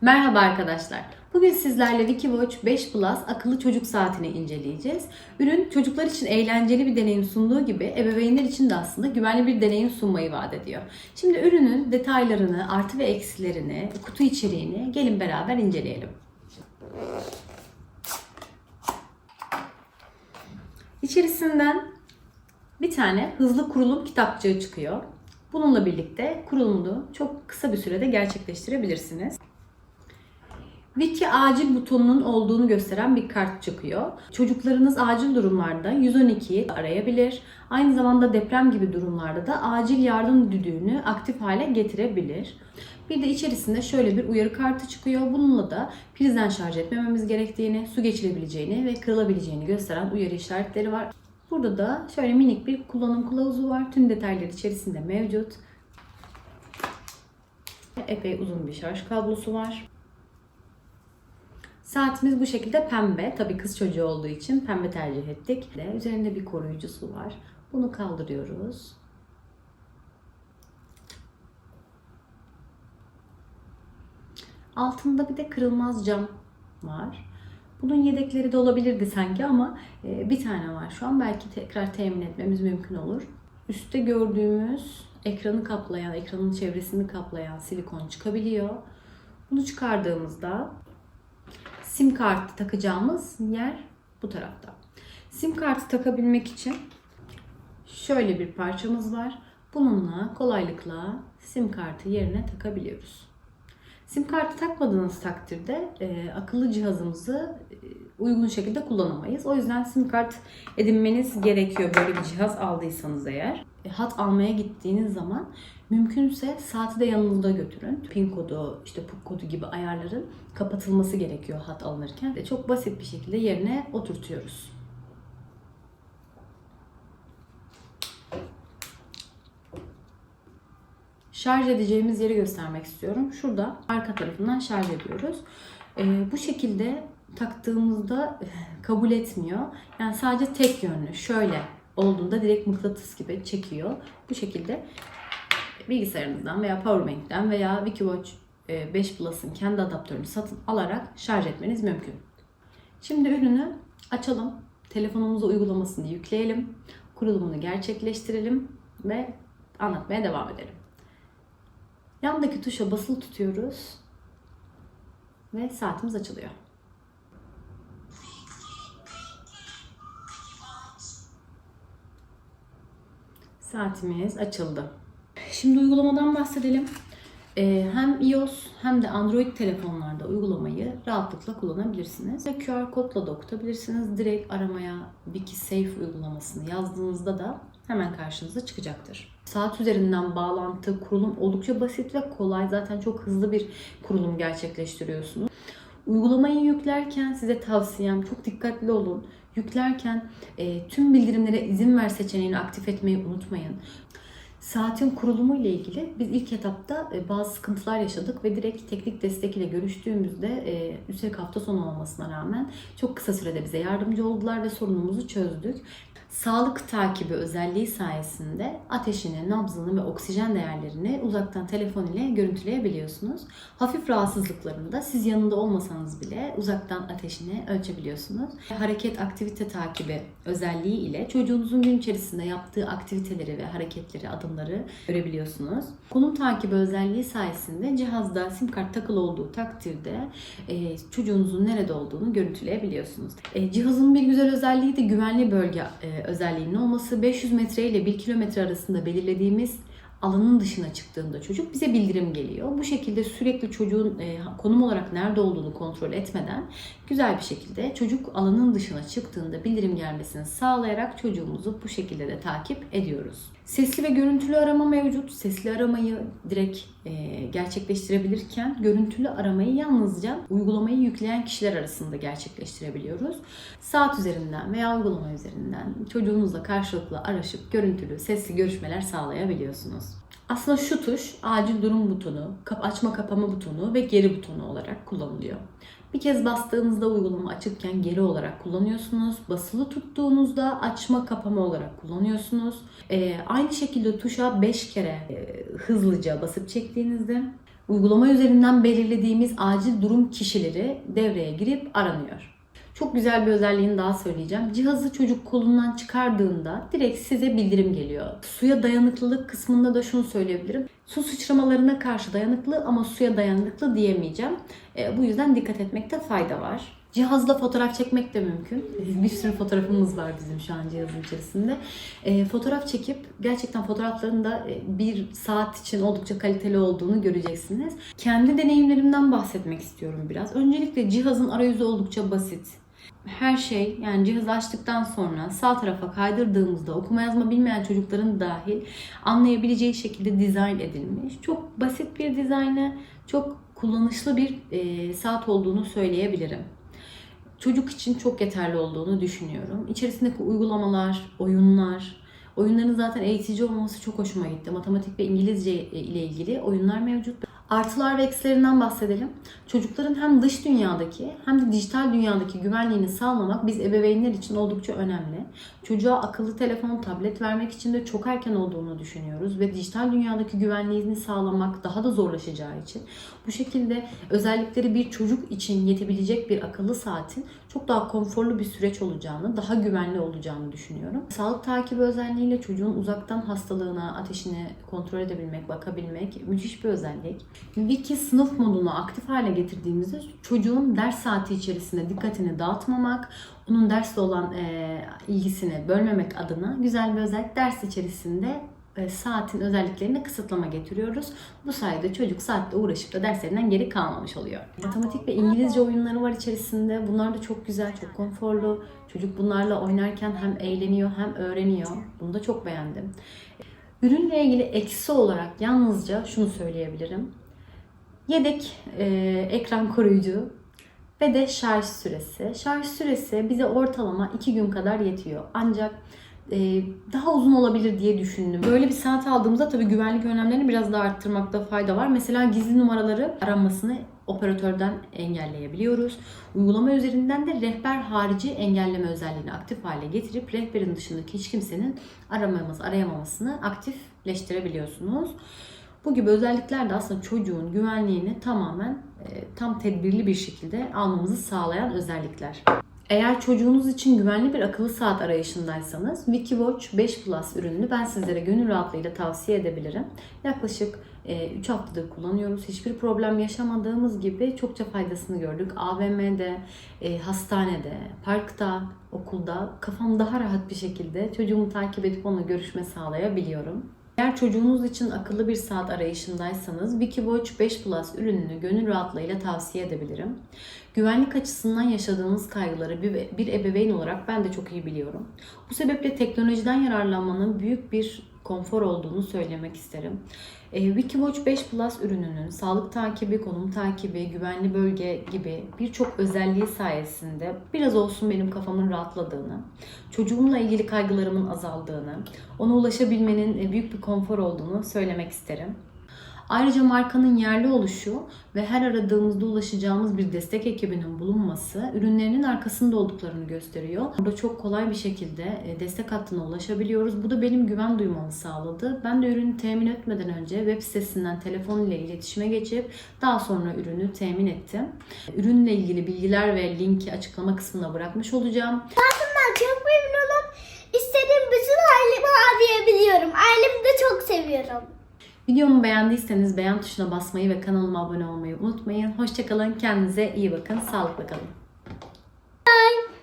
Merhaba arkadaşlar. Bugün sizlerle Wikiwatch 5 Plus akıllı çocuk saatini inceleyeceğiz. Ürün çocuklar için eğlenceli bir deneyim sunduğu gibi ebeveynler için de aslında güvenli bir deneyim sunmayı vaat ediyor. Şimdi ürünün detaylarını, artı ve eksilerini, kutu içeriğini gelin beraber inceleyelim. İçerisinden bir tane hızlı kurulum kitapçığı çıkıyor. Bununla birlikte kurulumunu çok kısa bir sürede gerçekleştirebilirsiniz. Wiki acil butonunun olduğunu gösteren bir kart çıkıyor. Çocuklarınız acil durumlarda 112'yi arayabilir. Aynı zamanda deprem gibi durumlarda da acil yardım düdüğünü aktif hale getirebilir. Bir de içerisinde şöyle bir uyarı kartı çıkıyor. Bununla da prizden şarj etmememiz gerektiğini, su geçirebileceğini ve kırılabileceğini gösteren uyarı işaretleri var. Burada da şöyle minik bir kullanım kılavuzu var. Tüm detaylar içerisinde mevcut. Epey uzun bir şarj kablosu var. Saatimiz bu şekilde pembe. Tabii kız çocuğu olduğu için pembe tercih ettik. Üzerinde bir koruyucusu var. Bunu kaldırıyoruz. Altında bir de kırılmaz cam var. Bunun yedekleri de olabilirdi sanki ama e, bir tane var şu an. Belki tekrar temin etmemiz mümkün olur. Üstte gördüğümüz ekranı kaplayan, ekranın çevresini kaplayan silikon çıkabiliyor. Bunu çıkardığımızda sim kartı takacağımız yer bu tarafta. Sim kartı takabilmek için şöyle bir parçamız var. Bununla kolaylıkla sim kartı yerine takabiliyoruz. Sim kartı takmadığınız takdirde e, akıllı cihazımızı e, uygun şekilde kullanamayız. O yüzden sim kart edinmeniz gerekiyor böyle bir cihaz aldıysanız eğer. E, hat almaya gittiğiniz zaman mümkünse saati de yanınızda götürün. Pin kodu, işte PUK kodu gibi ayarların kapatılması gerekiyor hat alınırken. E, çok basit bir şekilde yerine oturtuyoruz. şarj edeceğimiz yeri göstermek istiyorum. Şurada arka tarafından şarj ediyoruz. Ee, bu şekilde taktığımızda eh, kabul etmiyor. Yani sadece tek yönlü şöyle olduğunda direkt mıknatıs gibi çekiyor. Bu şekilde bilgisayarınızdan veya powerbank'ten veya Wikiwatch 5 Plus'ın kendi adaptörünü satın alarak şarj etmeniz mümkün. Şimdi ürünü açalım. Telefonumuza uygulamasını yükleyelim. Kurulumunu gerçekleştirelim ve anlatmaya devam edelim. Yandaki tuşa basılı tutuyoruz ve saatimiz açılıyor. Saatimiz açıldı. Şimdi uygulamadan bahsedelim. Ee, hem iOS hem de Android telefonlarda uygulamayı rahatlıkla kullanabilirsiniz. QR kodla da okutabilirsiniz. Direkt aramaya Wiki Safe uygulamasını yazdığınızda da hemen karşınıza çıkacaktır. Saat üzerinden bağlantı, kurulum oldukça basit ve kolay. Zaten çok hızlı bir kurulum gerçekleştiriyorsunuz. Uygulamayı yüklerken size tavsiyem çok dikkatli olun. Yüklerken e, tüm bildirimlere izin ver seçeneğini aktif etmeyi unutmayın. Saatin kurulumu ile ilgili biz ilk etapta e, bazı sıkıntılar yaşadık ve direkt teknik destek ile görüştüğümüzde e, üstelik hafta sonu olmasına rağmen çok kısa sürede bize yardımcı oldular ve sorunumuzu çözdük. Sağlık takibi özelliği sayesinde ateşini, nabzını ve oksijen değerlerini uzaktan telefon ile görüntüleyebiliyorsunuz. Hafif rahatsızlıklarında siz yanında olmasanız bile uzaktan ateşini ölçebiliyorsunuz. Hareket aktivite takibi özelliği ile çocuğunuzun gün içerisinde yaptığı aktiviteleri ve hareketleri, adımları görebiliyorsunuz. Konum takibi özelliği sayesinde cihazda sim kart takılı olduğu takdirde e, çocuğunuzun nerede olduğunu görüntüleyebiliyorsunuz. E, cihazın bir güzel özelliği de güvenli bölge e, özelliğinin olması 500 metre ile 1 kilometre arasında belirlediğimiz alanın dışına çıktığında çocuk bize bildirim geliyor. Bu şekilde sürekli çocuğun e, konum olarak nerede olduğunu kontrol etmeden güzel bir şekilde çocuk alanın dışına çıktığında bildirim gelmesini sağlayarak çocuğumuzu bu şekilde de takip ediyoruz. Sesli ve görüntülü arama mevcut. Sesli aramayı direkt e, gerçekleştirebilirken görüntülü aramayı yalnızca uygulamayı yükleyen kişiler arasında gerçekleştirebiliyoruz. Saat üzerinden veya uygulama üzerinden çocuğunuzla karşılıklı araşıp görüntülü, sesli görüşmeler sağlayabiliyorsunuz. Aslında şu tuş acil durum butonu, açma kapama butonu ve geri butonu olarak kullanılıyor. Bir kez bastığınızda uygulama açıkken geri olarak kullanıyorsunuz. Basılı tuttuğunuzda açma kapama olarak kullanıyorsunuz. Ee, aynı şekilde tuşa 5 kere e, hızlıca basıp çektiğinizde Uygulama üzerinden belirlediğimiz acil durum kişileri devreye girip aranıyor. Çok güzel bir özelliğini daha söyleyeceğim. Cihazı çocuk kolundan çıkardığında direkt size bildirim geliyor. Suya dayanıklılık kısmında da şunu söyleyebilirim. Su sıçramalarına karşı dayanıklı ama suya dayanıklı diyemeyeceğim. E, bu yüzden dikkat etmekte fayda var. Cihazla fotoğraf çekmek de mümkün. Bir sürü fotoğrafımız var bizim şu an cihazın içerisinde. E, fotoğraf çekip gerçekten fotoğrafların da e, bir saat için oldukça kaliteli olduğunu göreceksiniz. Kendi deneyimlerimden bahsetmek istiyorum biraz. Öncelikle cihazın arayüzü oldukça basit her şey yani cihazı açtıktan sonra sağ tarafa kaydırdığımızda okuma yazma bilmeyen çocukların dahil anlayabileceği şekilde dizayn edilmiş. Çok basit bir dizaynı, çok kullanışlı bir e, saat olduğunu söyleyebilirim. Çocuk için çok yeterli olduğunu düşünüyorum. İçerisindeki uygulamalar, oyunlar, oyunların zaten eğitici olması çok hoşuma gitti. Matematik ve İngilizce ile ilgili oyunlar mevcut. Artılar ve eksilerinden bahsedelim. Çocukların hem dış dünyadaki hem de dijital dünyadaki güvenliğini sağlamak biz ebeveynler için oldukça önemli. Çocuğa akıllı telefon, tablet vermek için de çok erken olduğunu düşünüyoruz ve dijital dünyadaki güvenliğini sağlamak daha da zorlaşacağı için bu şekilde özellikleri bir çocuk için yetebilecek bir akıllı saatin çok daha konforlu bir süreç olacağını, daha güvenli olacağını düşünüyorum. Sağlık takibi özelliğiyle çocuğun uzaktan hastalığına, ateşini kontrol edebilmek, bakabilmek müthiş bir özellik. Wiki sınıf modunu aktif hale getirdiğimizde çocuğun ders saati içerisinde dikkatini dağıtmamak, onun dersle olan e, ilgisini bölmemek adına güzel bir özellik ders içerisinde e, saatin özelliklerini kısıtlama getiriyoruz. Bu sayede çocuk saatte uğraşıp da derslerinden geri kalmamış oluyor. Matematik ve İngilizce oyunları var içerisinde. Bunlar da çok güzel, çok konforlu. Çocuk bunlarla oynarken hem eğleniyor hem öğreniyor. Bunu da çok beğendim. Ürünle ilgili eksi olarak yalnızca şunu söyleyebilirim. Yedek e, ekran koruyucu ve de şarj süresi. Şarj süresi bize ortalama 2 gün kadar yetiyor. Ancak e, daha uzun olabilir diye düşündüm. Böyle bir saat aldığımızda tabii güvenlik önlemlerini biraz daha arttırmakta fayda var. Mesela gizli numaraları aranmasını operatörden engelleyebiliyoruz. Uygulama üzerinden de rehber harici engelleme özelliğini aktif hale getirip rehberin dışındaki hiç kimsenin aramamız, arayamamasını aktifleştirebiliyorsunuz. Bu gibi özellikler de aslında çocuğun güvenliğini tamamen e, tam tedbirli bir şekilde almamızı sağlayan özellikler. Eğer çocuğunuz için güvenli bir akıllı saat arayışındaysanız Wikiwatch 5 Plus ürününü ben sizlere gönül rahatlığıyla tavsiye edebilirim. Yaklaşık 3 haftadır kullanıyoruz. Hiçbir problem yaşamadığımız gibi çokça faydasını gördük. AVM'de, e, hastanede, parkta, okulda kafam daha rahat bir şekilde çocuğumu takip edip onunla görüşme sağlayabiliyorum. Eğer çocuğunuz için akıllı bir saat arayışındaysanız Wikiwatch 5 Plus ürününü gönül rahatlığıyla tavsiye edebilirim. Güvenlik açısından yaşadığınız kaygıları bir, ebeveyn olarak ben de çok iyi biliyorum. Bu sebeple teknolojiden yararlanmanın büyük bir konfor olduğunu söylemek isterim. E, Wikiwatch 5 Plus ürününün sağlık takibi, konum takibi, güvenli bölge gibi birçok özelliği sayesinde biraz olsun benim kafamın rahatladığını, çocuğumla ilgili kaygılarımın azaldığını, ona ulaşabilmenin e, büyük bir konfor olduğunu söylemek isterim. Ayrıca markanın yerli oluşu ve her aradığımızda ulaşacağımız bir destek ekibinin bulunması ürünlerinin arkasında olduklarını gösteriyor. Burada çok kolay bir şekilde e, destek hattına ulaşabiliyoruz. Bu da benim güven duymamı sağladı. Ben de ürünü temin etmeden önce web sitesinden telefon ile iletişime geçip daha sonra ürünü temin ettim. Ürünle ilgili bilgiler ve linki açıklama kısmına bırakmış olacağım. Ben çok memnunum. İstediğim bütün ailemi arayabiliyorum. Ailemi de çok seviyorum. Videomu beğendiyseniz beğen tuşuna basmayı ve kanalıma abone olmayı unutmayın. Hoşçakalın, kendinize iyi bakın, sağlıkla kalın. Bye.